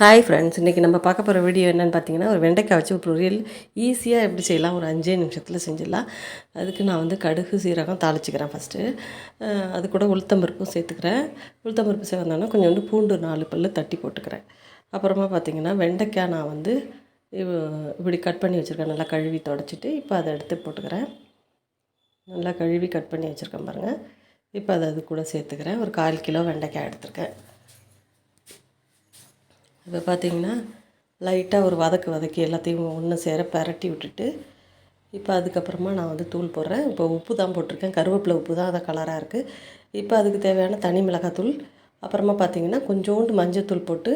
Hi friends இன்றைக்கி நம்ம பார்க்க போகிற வீடியோ என்னென்னு பார்த்தீங்கன்னா ஒரு வெண்டைக்காய் வச்சு ஒரு பொரியல் ஈஸியாக எப்படி செய்யலாம்? ஒரு அஞ்சே நிமிஷத்தில் செஞ்சிடலாம். அதுக்கு நான் வந்து கடுகு சீரகம் தாளிச்சிக்கிறேன் ஃபஸ்ட்டு அது கூட உளுத்தம்பருப்பும் சேர்த்துக்கிறேன். உளுத்தம்பருப்பு சேர்ந்தோன்னா கொஞ்சோண்டு பூண்டு நாலு பல் தட்டி போட்டுக்கிறேன். அப்புறமா பார்த்தீங்கன்னா வெண்டைக்காய் நான் வந்து இப்படி கட் பண்ணி வச்சுருக்கேன். நல்லா கழுவி தொடச்சிட்டு இப்போ அதை எடுத்து போட்டுக்கிறேன். நல்லா கழுவி கட் பண்ணி வச்சுருக்கேன் பாருங்கள் இப்போ அதை அது கூட சேர்த்துக்கிறேன். ஒரு கால் கிலோ வெண்டைக்காய் எடுத்துருக்கேன். இப்போ பார்த்தீங்கன்னா லைட்டாக ஒரு வதக்கு வதக்கி எல்லாத்தையும் ஒன்று சேர பரட்டி விட்டுட்டு இப்போ அதுக்கப்புறமா நான் வந்து தூள் போடுறேன். இப்போ உப்பு தான் போட்டிருக்கேன். கருவேப்பிலை உப்பு தான் அதை கலராக இருக்குது இப்போ அதுக்கு தேவையான தனி மிளகாத்தூள் அப்புறமா பார்த்தீங்கன்னா கொஞ்சோண்டு மஞ்சத்தூள் போட்டு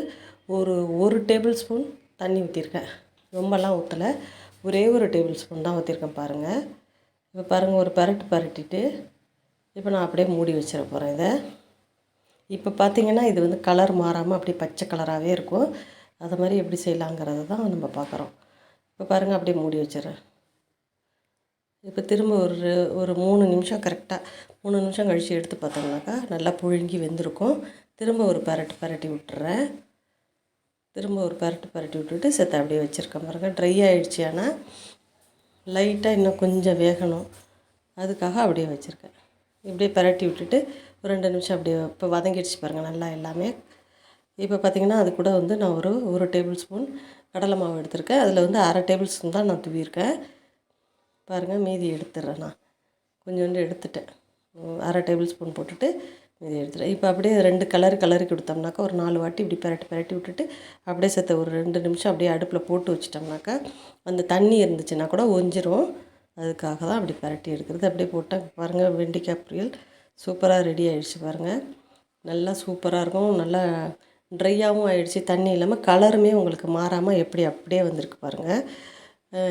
ஒரு ஒரு டேபிள் ஸ்பூன் தண்ணி ஊற்றிருக்கேன் ரொம்பலாம் ஊற்றலை ஒரே ஒரு டேபிள் ஸ்பூன் தான் ஊற்றிருக்கேன் பாருங்கள் இப்போ பாருங்கள் ஒரு பரட்டு பரட்டிட்டு இப்போ நான் அப்படியே மூடி வச்சிட போகிறேன் இதை. இப்போ பார்த்தீங்கன்னா இது வந்து கலர் மாறாமல் அப்படியே பச்சை கலராகவே இருக்கும். அது மாதிரி எப்படி செய்யலாங்கிறது தான் நம்ம பார்க்குறோம். இப்போ பாருங்கள் அப்படியே மூடி வச்சிடறேன். இப்போ திரும்ப ஒரு ஒரு மூணு நிமிஷம் கரெக்டாக மூணு நிமிஷம் கழித்து எடுத்து பார்த்தோம்னாக்கா நல்லா புழுங்கி வெந்திருக்கும். திரும்ப ஒரு பரட்டு பரட்டி விட்டுறேன். திரும்ப ஒரு பரட்டு பரட்டி விட்டுட்டு செத்த அப்படியே வச்சுருக்கேன் பாருங்கள் ட்ரை ஆகிடுச்சு ஆனால் லைட்டாக இன்னும் கொஞ்சம் வேகணும். அதுக்காக அப்படியே வச்சுருக்கேன். இப்படியே பரட்டி விட்டுட்டு ஒரு ரெண்டு நிமிஷம் அப்படியே இப்போ வதங்கிடுச்சு பாருங்கள் நல்லா எல்லாமே. இப்போ பார்த்திங்கன்னா அது கூட வந்து நான் ஒரு ஒரு டேபிள் ஸ்பூன் கடலை மாவு எடுத்திருக்கேன். அதில் வந்து அரை டேபிள் ஸ்பூன் தான் நான் தூவியிருக்கேன். பாருங்கள் மீதி எடுத்துடுறேன் நான். கொஞ்சோண்டு எடுத்துட்டேன். அரை டேபிள் ஸ்பூன் போட்டுட்டு மீதி எடுத்துட்டேன். இப்போ அப்படியே ரெண்டு கலர் கலரி கொடுத்தோம்னாக்கா ஒரு நாலு வாட்டி இப்படி பரட்டி பரட்டி விட்டுட்டு அப்படியே சேர்த்த ஒரு ரெண்டு நிமிஷம் அப்படியே அடுப்பில் போட்டு வச்சிட்டோம்னாக்கா அந்த தண்ணி இருந்துச்சுன்னா கூட ஒஞ்சிரும். அதுக்காக தான் அப்படி பரட்டி எடுக்கிறது. அப்படியே போட்டால் பாருங்கள் வெண்டைக்காய் பொரியல் சூப்பராக ரெடி ஆகிடுச்சு பாருங்கள் நல்லா சூப்பராக இருக்கும். நல்லா ட்ரையாகவும் ஆயிடுச்சு. தண்ணி இல்லாமல் கலருமே உங்களுக்கு மாறாமல் எப்படி அப்படியே வந்திருக்கு பாருங்கள்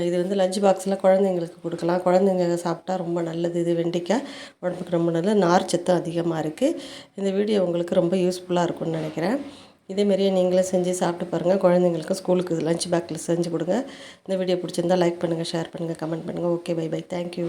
இது வந்து லஞ்ச் பாக்ஸில் குழந்தைங்களுக்கு கொடுக்கலாம். குழந்தைங்க சாப்பிட்டா ரொம்ப நல்லது. இது வெண்டைக்காய். உடம்புக்கு ரொம்ப நல்லது. நார் சத்தம் அதிகமாக இருக்குது இந்த வீடியோ உங்களுக்கு ரொம்ப யூஸ்ஃபுல்லாக இருக்கும்னு நினைக்கிறேன். இதேமாரியே நீங்களும் செஞ்சு சாப்பிட்டு பாருங்கள் குழந்தைங்களுக்கு ஸ்கூலுக்கு லஞ்ச் பேக்கில் செஞ்சு கொடுங்க. இந்த வீடியோ பிடிச்சிருந்தா லைக் பண்ணுங்கள் ஷேர் பண்ணுங்கள் கமெண்ட் பண்ணுங்கள் ஓகே பை பை தேங்க்யூ